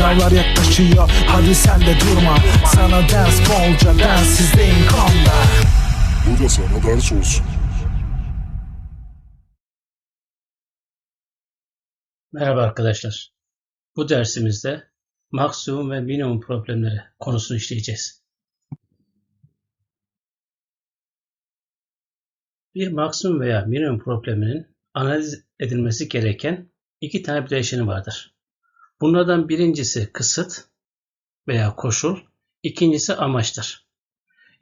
Sınavlar yaklaşıyor hadi sen de durma Sana ders bolca densizliğin konda Bu da sana ders olsun. Merhaba arkadaşlar. Bu dersimizde maksimum ve minimum problemleri konusunu işleyeceğiz. Bir maksimum veya minimum probleminin analiz edilmesi gereken iki tane bileşeni vardır. Bunlardan birincisi kısıt veya koşul, ikincisi amaçtır.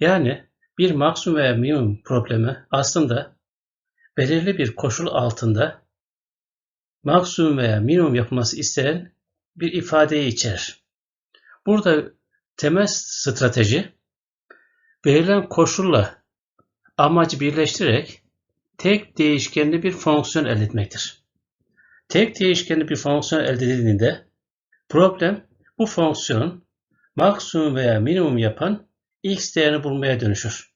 Yani bir maksimum veya minimum problemi aslında belirli bir koşul altında maksimum veya minimum yapılması istenen bir ifadeyi içerir. Burada temel strateji verilen koşulla amacı birleştirerek tek değişkenli bir fonksiyon elde etmektir. Tek değişkenli bir fonksiyon elde edildiğinde problem bu fonksiyonun maksimum veya minimum yapan x değerini bulmaya dönüşür.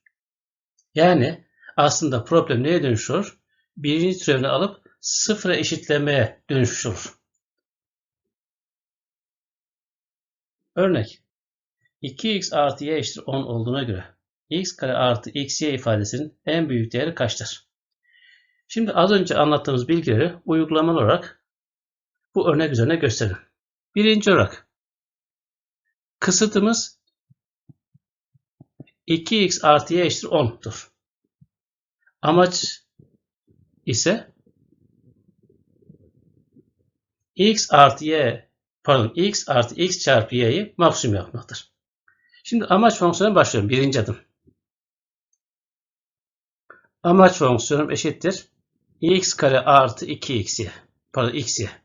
Yani aslında problem neye dönüşür? Birinci türevini alıp sıfıra eşitlemeye dönüşmüş olur. Örnek 2x artı y eşittir 10 olduğuna göre x kare artı xy ifadesinin en büyük değeri kaçtır? Şimdi az önce anlattığımız bilgileri uygulamalı olarak bu örnek üzerine gösterelim. Birinci olarak kısıtımız 2x artı y eşittir 10'dur. Amaç ise x artı y pardon x artı x çarpı y'yi maksimum yapmaktır. Şimdi amaç fonksiyonuna başlıyorum. Birinci adım. Amaç fonksiyonum eşittir. x kare artı 2xy. Pardon xy.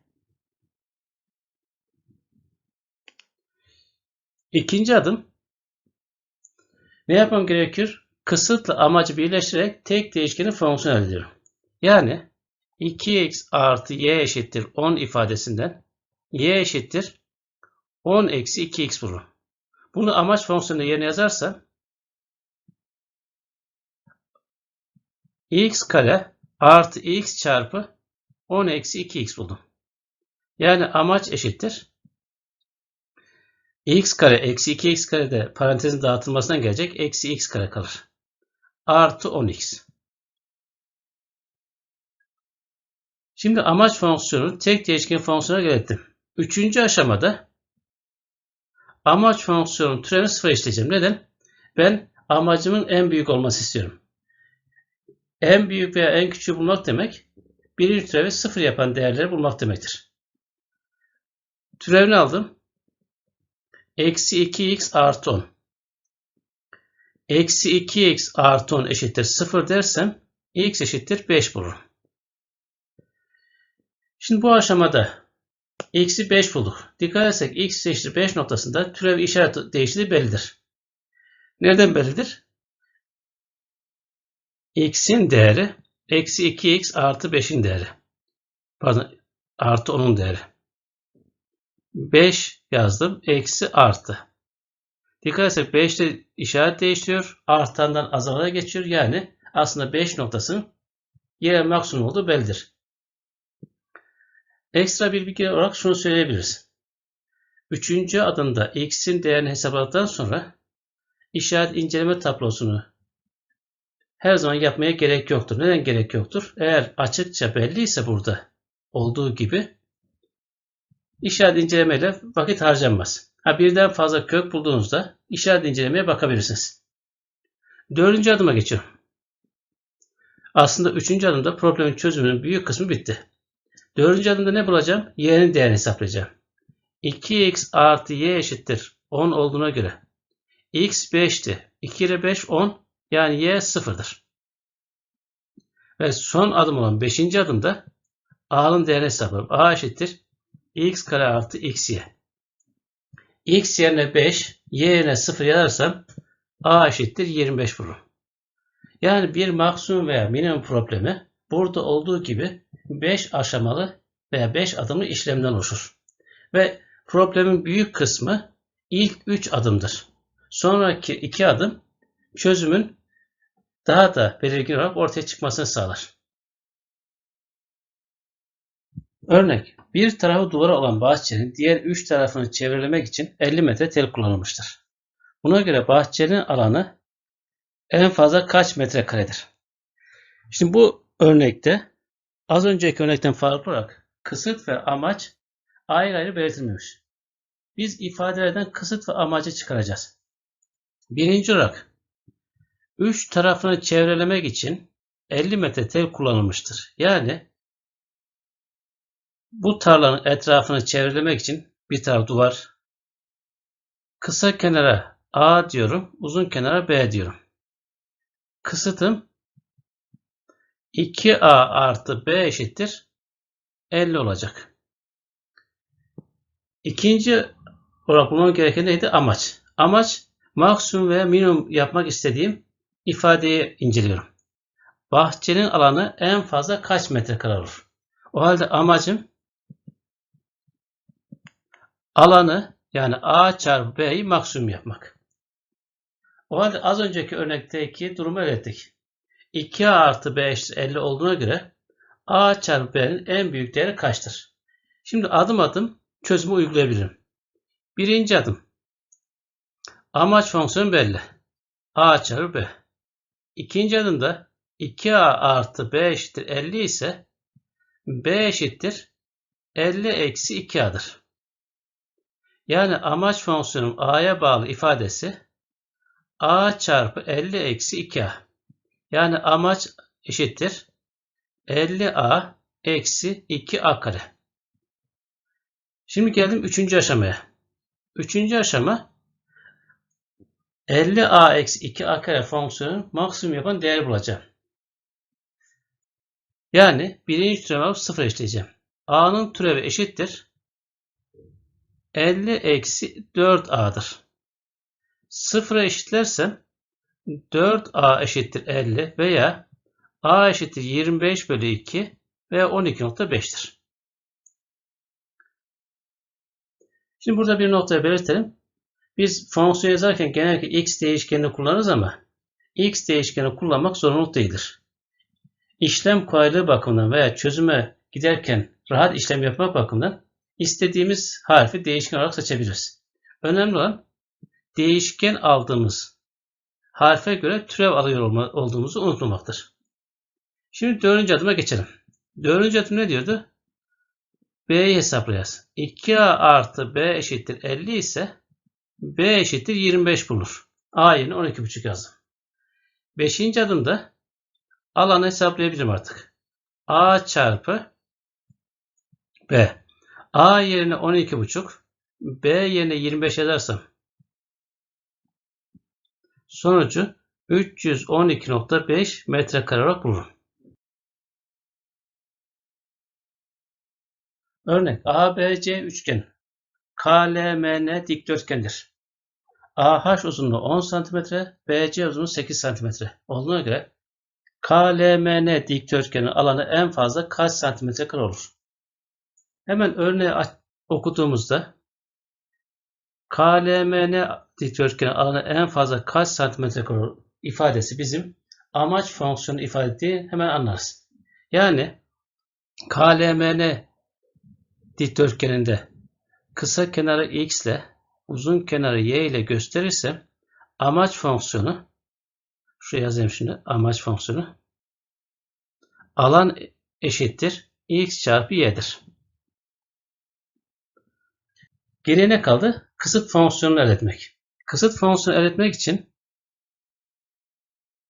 İkinci adım. Ne yapmam gerekir? Kısıtla amacı birleştirerek tek değişkenin fonksiyon elde ediyorum. Yani 2x artı y eşittir 10 ifadesinden y eşittir 10 eksi 2x bulurum. Bunu amaç fonksiyonu yerine yazarsam x kare artı x çarpı 10 eksi 2x buldum. Yani amaç eşittir. X kare eksi 2x kare de parantezin dağıtılmasından gelecek. Eksi x kare kalır. Artı 10x. Şimdi amaç fonksiyonu tek değişken fonksiyona getirdim. Üçüncü aşamada amaç fonksiyonun türevini sıfır işleyeceğim. Neden? Ben amacımın en büyük olması istiyorum. En büyük veya en küçüğü bulmak demek birinci türevi sıfır yapan değerleri bulmak demektir. Türevini aldım. Eksi 2x artı 10. Eksi 2x artı 10 eşittir 0 dersem x eşittir 5 bulurum. Şimdi bu aşamada x'i 5 bulduk. Dikkat etsek x eşittir 5 noktasında türev işareti değiştiği bellidir. Nereden bellidir? x'in değeri eksi 2x artı 5'in değeri. Pardon artı 10'un değeri. 5 yazdım. Eksi artı. Dikkat etsek 5'te işaret değiştiriyor. Artandan azalana geçiyor. Yani aslında 5 noktasının yerel maksimum olduğu bellidir. Ekstra bir bilgi olarak şunu söyleyebiliriz. Üçüncü adımda x'in değerini hesapladıktan sonra işaret inceleme tablosunu her zaman yapmaya gerek yoktur. Neden gerek yoktur? Eğer açıkça belliyse burada olduğu gibi işaret incelemeyle vakit harcanmaz. Ha birden fazla kök bulduğunuzda işaret incelemeye bakabilirsiniz. Dördüncü adıma geçiyorum. Aslında üçüncü adımda problemin çözümünün büyük kısmı bitti. Dördüncü adımda ne bulacağım? Y'nin değerini hesaplayacağım. 2x artı y eşittir 10 olduğuna göre x 5'ti. 2 ile 5 10 yani y 0'dır. Ve son adım olan 5. adımda a'nın değerini hesaplıyorum. a eşittir x kare artı xy. x yerine 5, y yerine 0 yazarsam a eşittir 25 bulurum. Yani bir maksimum veya minimum problemi burada olduğu gibi 5 aşamalı veya 5 adımlı işlemden oluşur. Ve problemin büyük kısmı ilk 3 adımdır. Sonraki 2 adım çözümün daha da belirgin olarak ortaya çıkmasını sağlar. Örnek, bir tarafı duvara olan bahçenin diğer üç tarafını çevrelemek için 50 metre tel kullanılmıştır. Buna göre bahçenin alanı en fazla kaç metrekaredir? Şimdi bu örnekte az önceki örnekten farklı olarak kısıt ve amaç ayrı ayrı belirtilmemiş. Biz ifadelerden kısıt ve amacı çıkaracağız. Birinci olarak üç tarafını çevrelemek için 50 metre tel kullanılmıştır. Yani bu tarlanın etrafını çevrelemek için bir taraf duvar. Kısa kenara A diyorum, uzun kenara B diyorum. Kısıtım 2A artı B eşittir 50 olacak. İkinci olarak bulmam gereken neydi? Amaç. Amaç maksimum ve minimum yapmak istediğim ifadeyi inceliyorum. Bahçenin alanı en fazla kaç metrekare olur? O halde amacım alanı yani A çarpı B'yi maksimum yapmak. O halde az önceki örnekteki durumu öğrettik. 2A artı B eşittir 50 olduğuna göre A çarpı B'nin en büyük değeri kaçtır? Şimdi adım adım çözümü uygulayabilirim. Birinci adım. Amaç fonksiyonu belli. A çarpı B. İkinci adımda 2A artı B eşittir 50 ise B eşittir 50 eksi 2A'dır. Yani amaç fonksiyonun A'ya bağlı ifadesi A çarpı 50 eksi 2A. Yani amaç eşittir 50A eksi 2A kare. Şimdi geldim üçüncü aşamaya. Üçüncü aşama 50A eksi 2A kare fonksiyonun maksimum yapan değeri bulacağım. Yani birinci türevi sıfır eşleyeceğim. A'nın türevi eşittir 50 eksi 4A'dır. Sıfıra eşitlersem 4A eşittir 50 veya A eşittir 25 bölü 2 veya 12.5'tir. Şimdi burada bir noktaya belirtelim. Biz fonksiyon yazarken genellikle x değişkenini kullanırız ama x değişkeni kullanmak zorunluluk değildir. İşlem kolaylığı bakımından veya çözüme giderken rahat işlem yapmak bakımından istediğimiz harfi değişken olarak seçebiliriz. Önemli olan değişken aldığımız harfe göre türev alıyor olduğumuzu unutmamaktır. Şimdi dördüncü adıma geçelim. Dördüncü adım ne diyordu? B'yi hesaplayacağız. 2A artı B eşittir 50 ise B eşittir 25 bulunur. A yerine 12,5 yazdım. Beşinci adımda alanı hesaplayabilirim artık. A çarpı B. A yerine 12,5 B yerine 25 yazarsam sonucu 312.5 metrekare olarak bulurum. Örnek ABC üçgen KLMN dikdörtgendir. AH uzunluğu 10 cm, BC uzunluğu 8 cm olduğuna göre KLMN dikdörtgenin alanı en fazla kaç santimetre kare olur? Hemen örneği okuduğumuzda KLMN dikdörtgenin alanı en fazla kaç santimetre kare ifadesi bizim amaç fonksiyonu ifade ettiği hemen anlarız. Yani KLMN dikdörtgeninde kısa kenarı x ile uzun kenarı y ile gösterirsem amaç fonksiyonu şuraya yazayım şimdi amaç fonksiyonu alan eşittir x çarpı y'dir. Geriye ne kaldı? Kısıt fonksiyonunu elde etmek. Kısıt fonksiyonu elde etmek için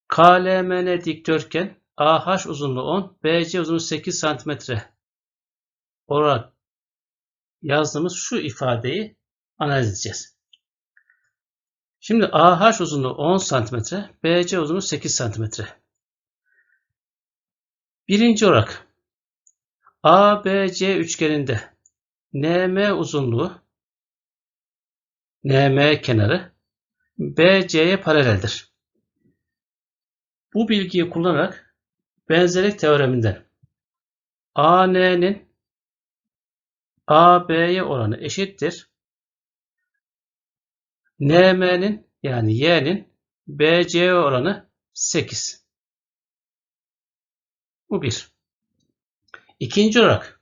KLMN dikdörtgen AH uzunluğu 10, BC uzunluğu 8 cm olarak yazdığımız şu ifadeyi analiz edeceğiz. Şimdi AH uzunluğu 10 cm, BC uzunluğu 8 cm. Birinci olarak ABC üçgeninde NM uzunluğu NM kenarı BC'ye paraleldir. Bu bilgiyi kullanarak benzerlik teoreminden AN'nin AB'ye oranı eşittir. NM'nin yani Y'nin BC'ye oranı 8. Bu bir. İkinci olarak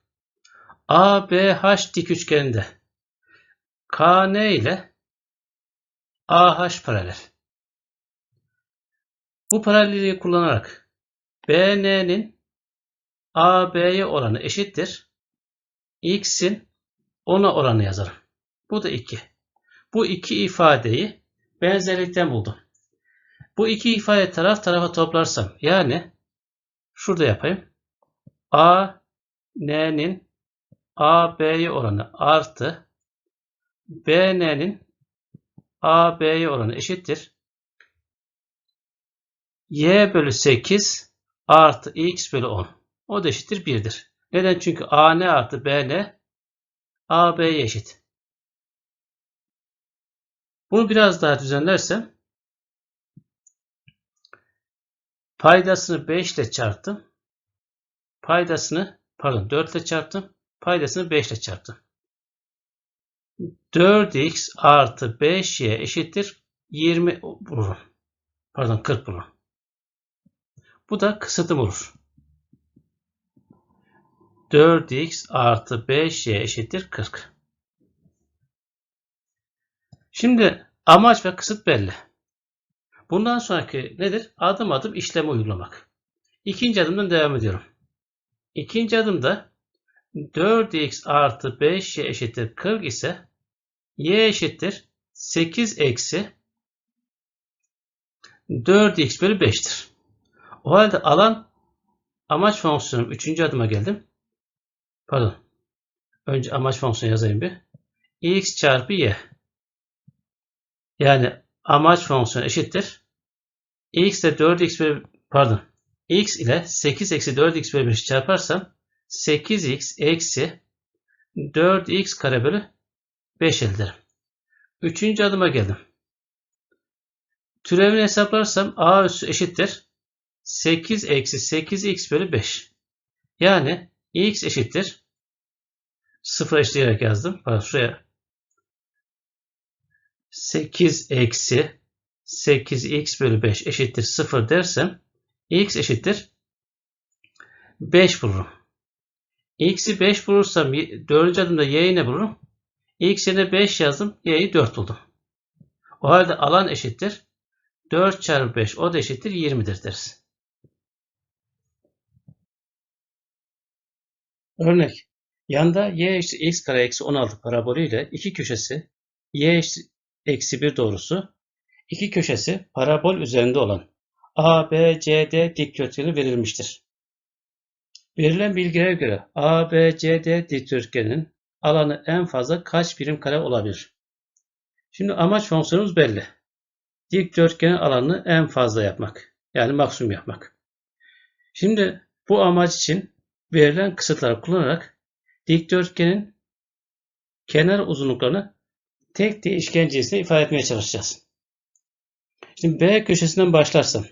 ABH dik üçgeninde KN ile AH paralel. Bu paralelliği kullanarak BN'nin AB'ye oranı eşittir. X'in 10'a oranı yazarım. Bu da 2. Bu iki ifadeyi benzerlikten buldum. Bu iki ifade taraf tarafa toplarsam yani şurada yapayım. A N'nin AB'ye oranı artı BN'nin AB'ye oranı eşittir. Y bölü 8 artı X bölü 10. O da eşittir 1'dir. Neden? Çünkü AN artı BN AB'ye eşit. Bunu biraz daha düzenlersem paydasını 5 ile çarptım. Paydasını pardon 4 ile çarptım. Paydasını 5 ile çarptım. 4x artı 5y eşittir 20 bulurum. Pardon 40 bulurum. Bu da kısıtım olur. 4x artı 5y eşittir 40. Şimdi amaç ve kısıt belli. Bundan sonraki nedir? Adım adım işlemi uygulamak. İkinci adımdan devam ediyorum. İkinci adımda 4x artı 5y eşittir 40 ise y eşittir 8 eksi 4x bölü 5'tir. O halde alan amaç fonksiyonum 3. adıma geldim. Pardon. Önce amaç fonksiyonu yazayım bir. x çarpı y. Yani amaç fonksiyonu eşittir. x ile 4x bölü pardon. x ile 8 eksi 4x bölü 5 çarparsam 8x eksi 4x kare bölü 5 elde ederim. Üçüncü adıma geldim. Türevini hesaplarsam a üssü eşittir. 8 eksi 8x bölü 5. Yani x eşittir. Sıfır eşleyerek yazdım. Pardon şuraya 8 eksi 8x bölü 5 eşittir 0 dersem x eşittir 5 bulurum. X'i 5 bulursam 4. adımda y'yi ne bulurum? x yerine 5 yazdım. y'yi 4 buldum. O halde alan eşittir. 4 çarpı 5 o da eşittir 20'dir deriz. Örnek. Yanda y eşittir x kare eksi 16 parabolü ile iki köşesi y eşittir eksi 1 doğrusu iki köşesi parabol üzerinde olan ABCD dikdörtgeni verilmiştir. Verilen bilgilere göre ABCD dikdörtgenin alanı en fazla kaç birim kare olabilir? Şimdi amaç fonksiyonumuz belli. Dikdörtgenin alanını en fazla yapmak. Yani maksimum yapmak. Şimdi bu amaç için verilen kısıtları kullanarak dikdörtgenin kenar uzunluklarını tek değişken cinsine ifade etmeye çalışacağız. Şimdi B köşesinden başlarsam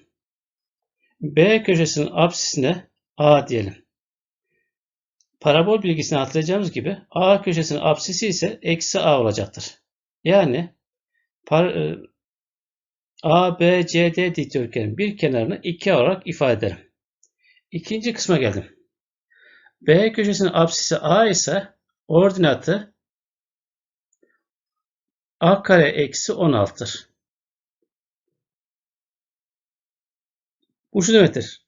B köşesinin apsisine A diyelim. Parabol bilgisini hatırlayacağımız gibi A köşesinin apsisi ise eksi A olacaktır. Yani par, e, A, B, C, D dikdörtgenin bir kenarını 2 olarak ifade ederim. İkinci kısma geldim. B köşesinin apsisi A ise ordinatı A kare eksi 16'tır. Bu şu demektir.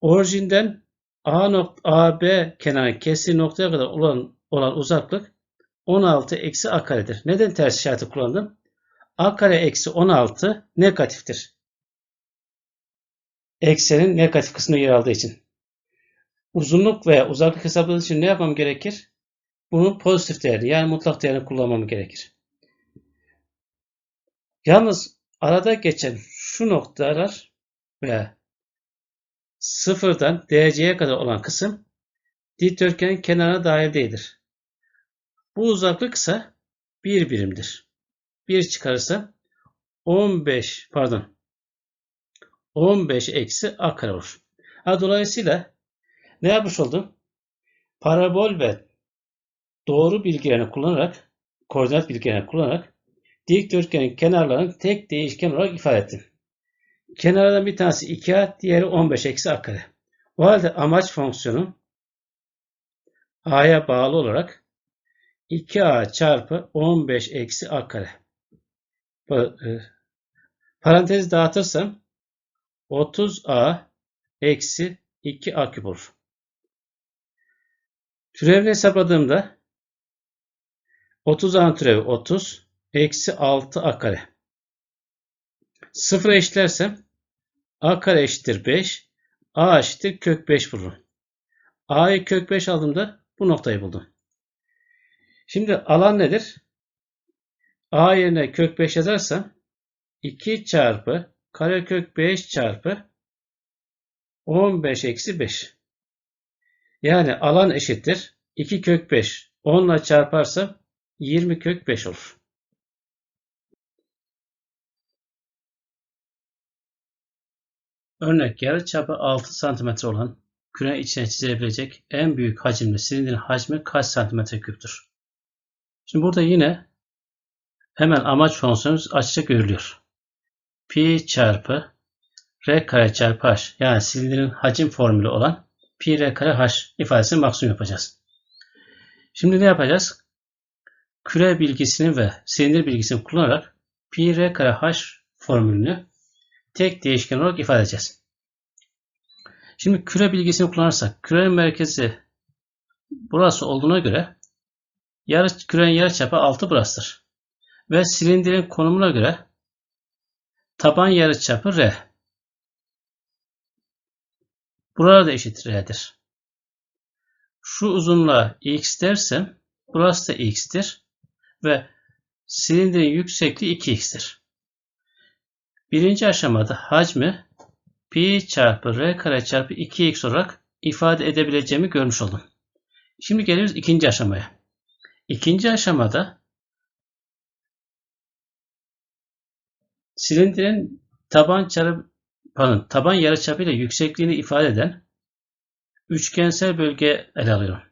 Orijinden A nokta, AB kenarı kestiği noktaya kadar olan, olan uzaklık 16 eksi A karedir. Neden ters işareti kullandım? A kare eksi 16 negatiftir. Eksenin negatif kısmında yer aldığı için. Uzunluk veya uzaklık hesapladığım için ne yapmam gerekir? Bunun pozitif değerini yani mutlak değerini kullanmam gerekir. Yalnız arada geçen şu noktalar veya sıfırdan DC'ye kadar olan kısım dikdörtgenin kenarına dahil değildir. Bu uzaklık ise 1 birimdir. 1 çıkarırsam 15 pardon 15 eksi a kare olur. Ha, dolayısıyla ne yapmış oldum? Parabol ve doğru bilgilerini kullanarak koordinat bilgilerini kullanarak dikdörtgenin kenarlarını tek değişken olarak ifade ettim. Kenarlardan bir tanesi 2a, diğeri 15 eksi a kare. O halde amaç fonksiyonu A'ya bağlı olarak 2A çarpı 15 eksi A kare. E, Parantezi dağıtırsam 30A eksi 2A küp olur. Türevini hesapladığımda 30A'nın türevi 30 eksi 6A kare. Sıfıra eşitlersem A kare eşittir 5 A eşittir kök 5 bulurum. A'yı kök 5 aldığımda bu noktayı buldum. Şimdi alan nedir? A yerine kök 5 yazarsam 2 çarpı karekök 5 çarpı 15 eksi 5. Yani alan eşittir. 2 kök 5. 10 ile çarparsam 20 kök 5 olur. Örnek yarıçapı 6 cm olan küre içine çizilebilecek en büyük hacimli silindirin hacmi kaç santimetre küptür? Şimdi burada yine hemen amaç fonksiyonumuz açıkça görülüyor. Pi çarpı r kare çarpı h yani silindirin hacim formülü olan pi r kare h ifadesini maksimum yapacağız. Şimdi ne yapacağız? Küre bilgisini ve silindir bilgisini kullanarak pi r kare h formülünü tek değişken olarak ifade edeceğiz. Şimdi küre bilgisini kullanırsak kürenin merkezi burası olduğuna göre yarı, kürenin yarıçapı 6 burasıdır. Ve silindirin konumuna göre taban yarıçapı R. Burada da eşit R'dir. Şu uzunluğa X dersem burası da X'tir. Ve silindirin yüksekliği 2X'tir. Birinci aşamada hacmi pi çarpı r kare çarpı 2x olarak ifade edebileceğimi görmüş oldum. Şimdi geliyoruz ikinci aşamaya. İkinci aşamada silindirin taban çarpı pardon, taban yarıçapı ile yüksekliğini ifade eden üçgensel bölge ele alıyorum.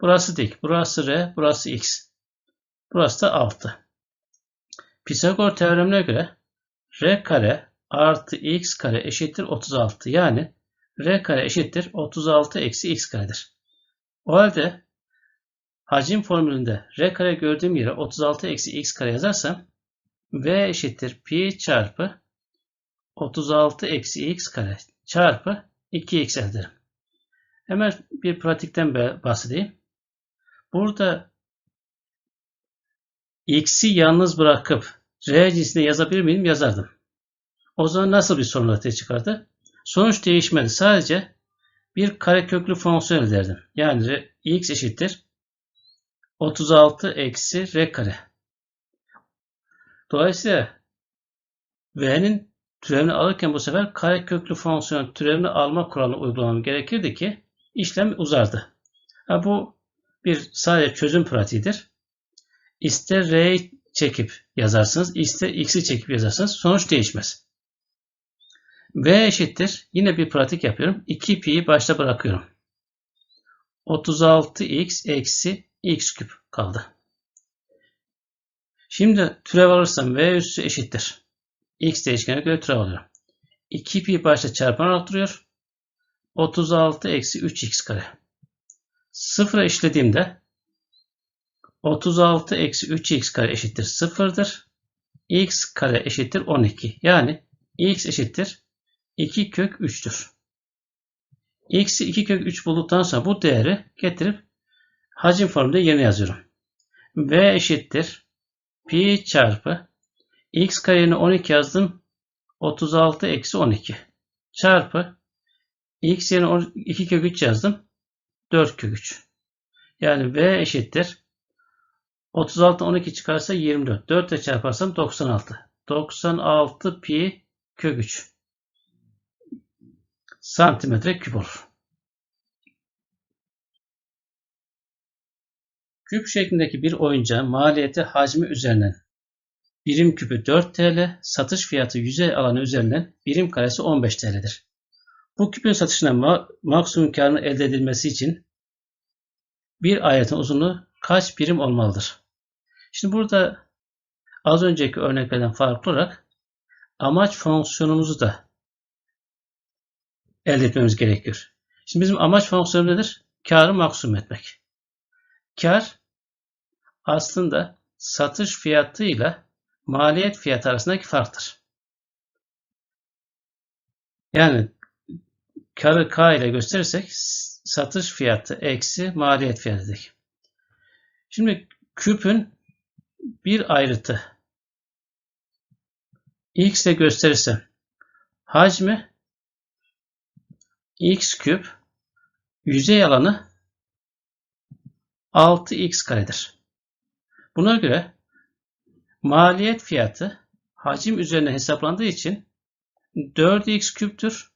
Burası dik, burası r, burası x. Burası da 6. Pisagor teoremine göre r kare artı x kare eşittir 36. Yani r kare eşittir 36 eksi x karedir. O halde hacim formülünde r kare gördüğüm yere 36 eksi x kare yazarsam v eşittir pi çarpı 36 eksi x kare çarpı 2x elde ederim. Hemen bir pratikten bahsedeyim. Burada x'i yalnız bırakıp r cinsine yazabilir miyim? Yazardım. O zaman nasıl bir sorun ortaya çıkardı? Sonuç değişmedi. Sadece bir kareköklü fonksiyon ederdim. Yani x eşittir 36 eksi r kare. Dolayısıyla v'nin türevini alırken bu sefer kareköklü fonksiyon türevini alma kuralını uygulamam gerekirdi ki işlem uzardı. Ha, bu bir sadece çözüm pratiğidir. İster r'yi çekip yazarsınız, ister x'i çekip yazarsınız. Sonuç değişmez. V eşittir. Yine bir pratik yapıyorum. 2pi'yi başta bırakıyorum. 36x eksi x küp kaldı. Şimdi türev alırsam v üssü eşittir. x değişkenine göre türev alıyorum. 2pi başta çarpan duruyor. 36 eksi 3x kare. Sıfıra eşitlediğimde 36 eksi 3x kare eşittir sıfırdır. x kare eşittir 12. Yani x eşittir 2 kök 3'tür. X'i 2 kök 3 bulduktan sonra bu değeri getirip hacim formunda yerine yazıyorum. V eşittir pi çarpı x kareyini 12 yazdım. 36 eksi 12 çarpı x yerine 2 kök 3 yazdım. 4 kök 3. Yani V eşittir 36 12 çıkarsa 24. 4 ile çarparsam 96. 96 pi kök 3 santimetre küp olur. Küp şeklindeki bir oyuncağın maliyeti hacmi üzerinden birim küpü 4 TL, satış fiyatı yüzey alanı üzerinden birim karesi 15 TL'dir. Bu küpün satışına ma maksimum karını elde edilmesi için bir ayetin uzunluğu kaç birim olmalıdır? Şimdi burada az önceki örneklerden farklı olarak amaç fonksiyonumuzu da elde etmemiz gerekiyor. Şimdi bizim amaç fonksiyonu nedir? Karı maksimum etmek. Kar aslında satış fiyatıyla maliyet fiyatı arasındaki farktır. Yani karı K ile gösterirsek satış fiyatı eksi maliyet fiyatı dedik. Şimdi küpün bir ayrıtı x ile gösterirsem hacmi x küp yüzey alanı 6x karedir. Buna göre maliyet fiyatı hacim üzerine hesaplandığı için 4x küptür.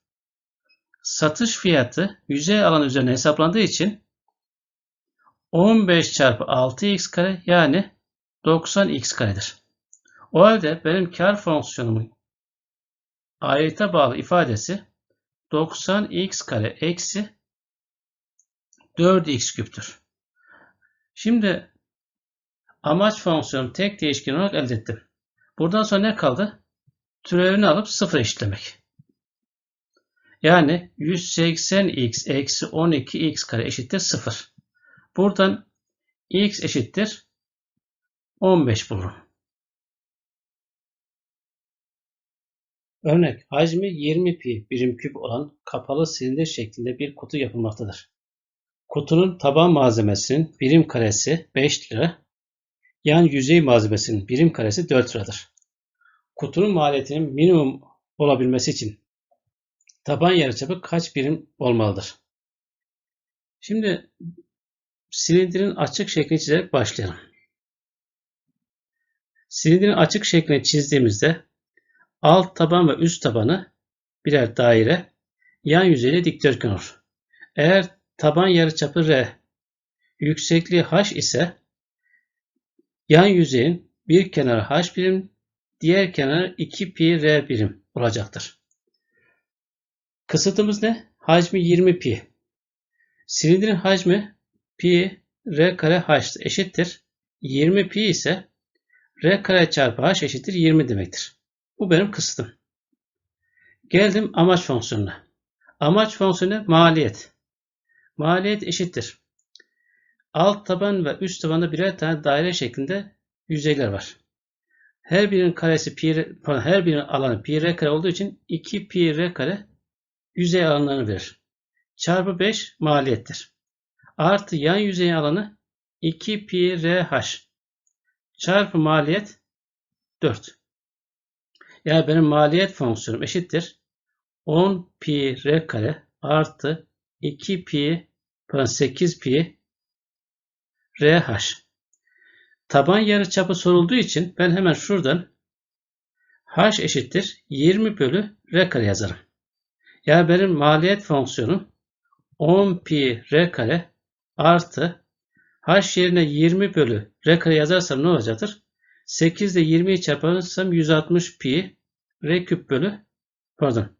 Satış fiyatı yüzey alanı üzerine hesaplandığı için 15 çarpı 6x kare yani 90x karedir. O halde benim kar fonksiyonumun ayete bağlı ifadesi 90x kare eksi 4x küptür. Şimdi amaç fonksiyonu tek değişken olarak elde ettim. Buradan sonra ne kaldı? Türevini alıp sıfır eşitlemek. Yani 180x eksi 12x kare eşittir 0. Buradan x eşittir 15 bulurum. Örnek hacmi 20 pi birim küp olan kapalı silindir şeklinde bir kutu yapılmaktadır. Kutunun taban malzemesinin birim karesi 5 lira, yan yüzey malzemesinin birim karesi 4 liradır. Kutunun maliyetinin minimum olabilmesi için taban yarıçapı kaç birim olmalıdır? Şimdi silindirin açık şeklini çizerek başlayalım. Silindirin açık şeklini çizdiğimizde alt taban ve üst tabanı birer daire, yan yüzeyle dikdörtgen olur. Eğer taban yarıçapı R, yüksekliği H ise yan yüzeyin bir kenarı H birim, diğer kenarı 2 pi R birim olacaktır. Kısıtımız ne? Hacmi 20 pi. Silindirin hacmi pi R kare H eşittir. 20 pi ise R kare çarpı H eşittir 20 demektir. Bu benim kısıtım. Geldim amaç fonksiyonuna. Amaç fonksiyonu maliyet. Maliyet eşittir. Alt taban ve üst tabanda birer tane daire şeklinde yüzeyler var. Her birinin karesi pi, pardon, her birinin alanı pi r kare olduğu için 2 pi r kare yüzey alanlarını verir. Çarpı 5 maliyettir. Artı yan yüzey alanı 2 pi r h çarpı maliyet 4. Yani benim maliyet fonksiyonum eşittir. 10 pi r kare artı 2 pi pardon 8 pi RH. Taban yarıçapı sorulduğu için ben hemen şuradan H eşittir 20 bölü R kare yazarım. Yani benim maliyet fonksiyonum 10 pi R kare artı H yerine 20 bölü R kare yazarsam ne olacaktır? 8 ile 20'yi çarparsam 160 pi R küp bölü pardon.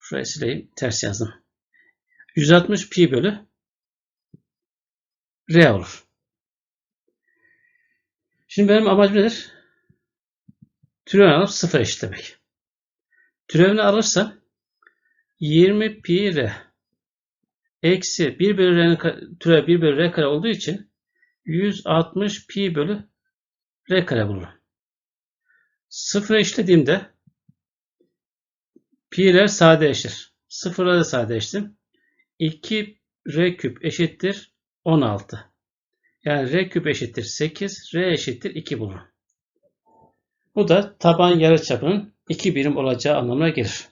Şurayı sileyim. Ters yazdım. 160 pi bölü R olur. Şimdi benim amacım nedir? Türevini alıp sıfır eşitlemek. Türevini alırsam 20 pi R eksi 1 bölü R'nin türev 1 bölü R kare olduğu için 160 pi bölü R kare bulurum. Sıfır eşitlediğimde pi'ler sadeleşir. Sıfırla da sadeleştim. 2 R küp eşittir 16. Yani R küp eşittir 8, R eşittir 2 bulurum. Bu da taban yarıçapının 2 birim olacağı anlamına gelir.